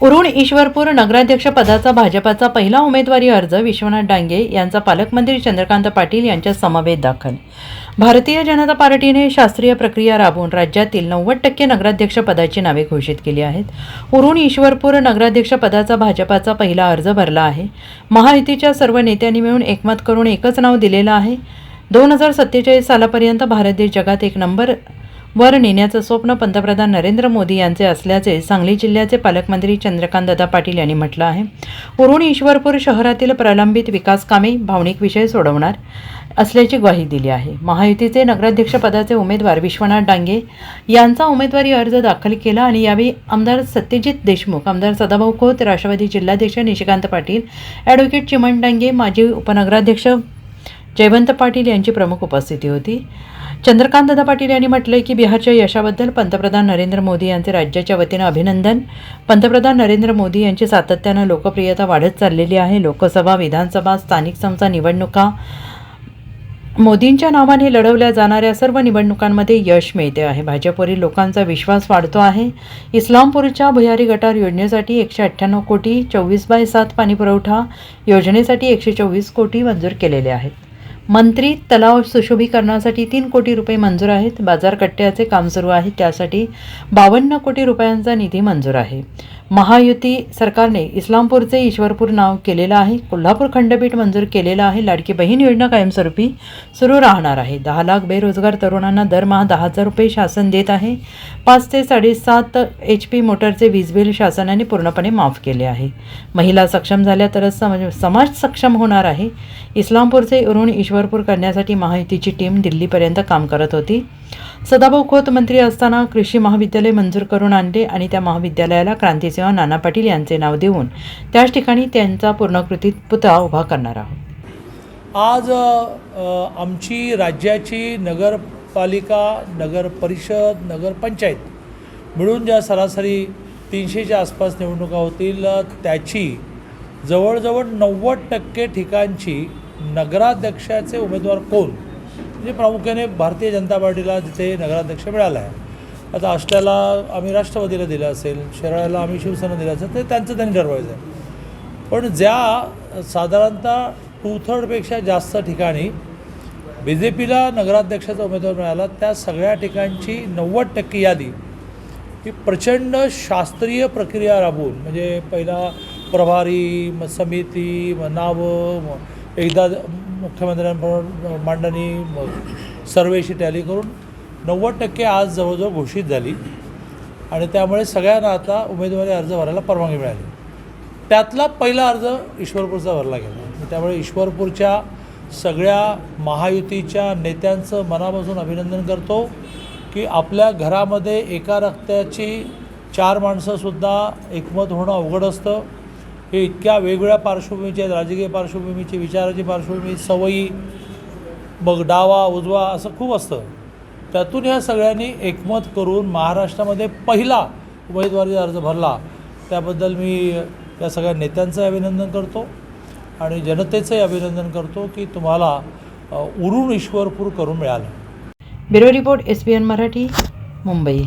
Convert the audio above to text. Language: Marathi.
उरुण ईश्वरपूर नगराध्यक्ष पदाचा भाजपाचा पहिला उमेदवारी अर्ज विश्वनाथ डांगे यांचा पालकमंत्री चंद्रकांत पाटील यांच्या समवेत दाखल. भारतीय जनता पार्टीने शास्त्रीय प्रक्रिया राबवून राज्यातील नव्वद टक्के नगराध्यक्ष पदाची नावे घोषित केली आहेत. उरुण ईश्वरपूर नगराध्यक्ष पदाचा भाजपाचा पहिला अर्ज भरला आहे. महायुतीच्या सर्व नेत्यांनी मिळून एकमत करून एकच नाव दिलेलं आहे. दोन हजार सत्तेचाळीस सालापर्यंत भारत देश जगात एक नंबर वर नेण्याचं स्वप्न पंतप्रधान नरेंद्र मोदी यांचे असल्याचे सांगली जिल्ह्याचे पालकमंत्री चंद्रकांतदादा पाटील यांनी म्हटलं आहे. उरुण ईश्वरपूर शहरातील प्रलंबित विकास कामे भावनिक विषय सोडवणार असल्याची ग्वाही दिली आहे. महायुतीचे नगराध्यक्षपदाचे उमेदवार विश्वनाथ डांगे यांचा उमेदवारी अर्ज दाखल केला आणि यावेळी आमदार सत्यजित देशमुख आमदार सदाभाऊ खोत राष्ट्रवादी जिल्हाध्यक्ष निशिकांत पाटील ॲडव्होकेट चिमण डांगे माजी उपनगराध्यक्ष जयवंत पाटील यांची प्रमुख उपस्थिती होती. चंद्रकांतदादा पाटील यांनी म्हटलंय की बिहारच्या यशाबद्दल पंतप्रधान नरेंद्र मोदी यांचे राज्याच्या वतीनं अभिनंदन. पंतप्रधान नरेंद्र मोदी यांची सातत्यानं लोकप्रियता वाढत चाललेली आहे. लोकसभा विधानसभा स्थानिक संस्था निवडणुका. मोदींच्या नावाने लढवल्या जाणाऱ्या सर्व निवडणुकांमध्ये यश मिळते आहे. भाजपवरील लोकांचा विश्वास वाढतो आहे. इस्लामपूरच्या भुयारी गटार योजनेसाठी एकशे अठ्ठ्याण्णव कोटी चोवीस बाय सात पाणीपुरवठा योजनेसाठी एकशे चोवीस कोटी मंजूर केलेले आहेत. मंत्री तलाव सुशोभीकरणासाठी तीन कोटी रुपये मंजूर आहेत. बाजारकट्ट्याचे काम सुरू आहे. त्यासाठी बावन्न कोटी रुपयांचा निधी मंजूर आहे. महायुती सरकारने इस्लामपूरचे ईश्वरपूर नाव केलेलं आहे कोल्हापूर खंडपीठ मंजूर केलेलं आहे लाडकी बहीण योजना कायमस्वरूपी सुरू राहणार आहे. दहा लाख बेरोजगार तरुणांना दरमहा दहा हजार रुपये शासन देत आहे. पाच ते साडेसात एच पी मोटरचे वीज बिल शासनाने पूर्णपणे माफ केले आहे. महिला सक्षम झाल्या तरच समाज समाज सक्षम होणार आहे. इस्लामपूरचे उरुण ईश्वरपूर करण्यासाठी महायुतीची टीम दिल्लीपर्यंत काम करत होती. सदाभाऊ खोत मंत्री असताना कृषी महाविद्यालय मंजूर करून आणले आणि त्या महाविद्यालयाला क्रांतीसेवा नाना पाटील यांचे नाव देऊन त्याच ठिकाणी त्यांचा पूर्णकृती पुतळा उभा करणार आहोत. आज आमची राज्याची नगरपालिका नगर परिषद नगरपंचायत मिळून ज्या सरासरी तीनशेच्या आसपास निवडणुका होतील त्याची जवळजवळ नव्वद टक्के ठिकाणची नगराध्यक्षाचे उमेदवार कोण? म्हणजे प्रामुख्याने भारतीय जनता पार्टीला तिथे नगराध्यक्ष मिळाला आहे. आता आष्ट्याला आम्ही राष्ट्रवादीला दिलं असेल शेराळ्याला आम्ही शिवसेना दिलं असेल ते त्यांचं त्यांनी ठरवायचं आहे. पण ज्या साधारणतः टू थर्डपेक्षा जास्त ठिकाणी बी जे पीला नगराध्यक्षाचा उमेदवार मिळाला त्या सगळ्या ठिकाणची नव्वद टक्के यादी ही प्रचंड शास्त्रीय प्रक्रिया राबवून म्हणजे पहिला प्रभारी मग समिती मग नावं एकदा मुख्यमंत्र्यांबरोबर मांडणी सर्वेशी टॅली करून नव्वद टक्के आज जवळजवळ घोषित झाली. आणि त्यामुळे सगळ्यांना आता उमेदवारी अर्ज भरायला परवानगी मिळाली. त्यातला पहिला अर्ज ईश्वरपूरचा भरला गेला. त्यामुळे ईश्वरपूरच्या सगळ्या महायुतीच्या नेत्यांचं मनापासून अभिनंदन करतो की आपल्या घरामध्ये एका रक्त्याची चार माणसंसुद्धा एकमत होणं अवघड असतं. हे इतक्या वेगवेगळ्या पार्श्वभूमीचे आहेत राजकीय पार्श्वभूमीची विचाराची पार्श्वभूमी सवयी मग डावा उजवा असं खूप असतं. त्यातून ह्या सगळ्यांनी एकमत करून महाराष्ट्रामध्ये पहिला उमेदवारी अर्ज भरला. त्याबद्दल मी या सगळ्या नेत्यांचं अभिनंदन करतो आणि जनतेचंही अभिनंदन करतो की तुम्हाला उरून ईश्वरपूर करून मिळालं. Bureau report S B N Marathi Mumbai.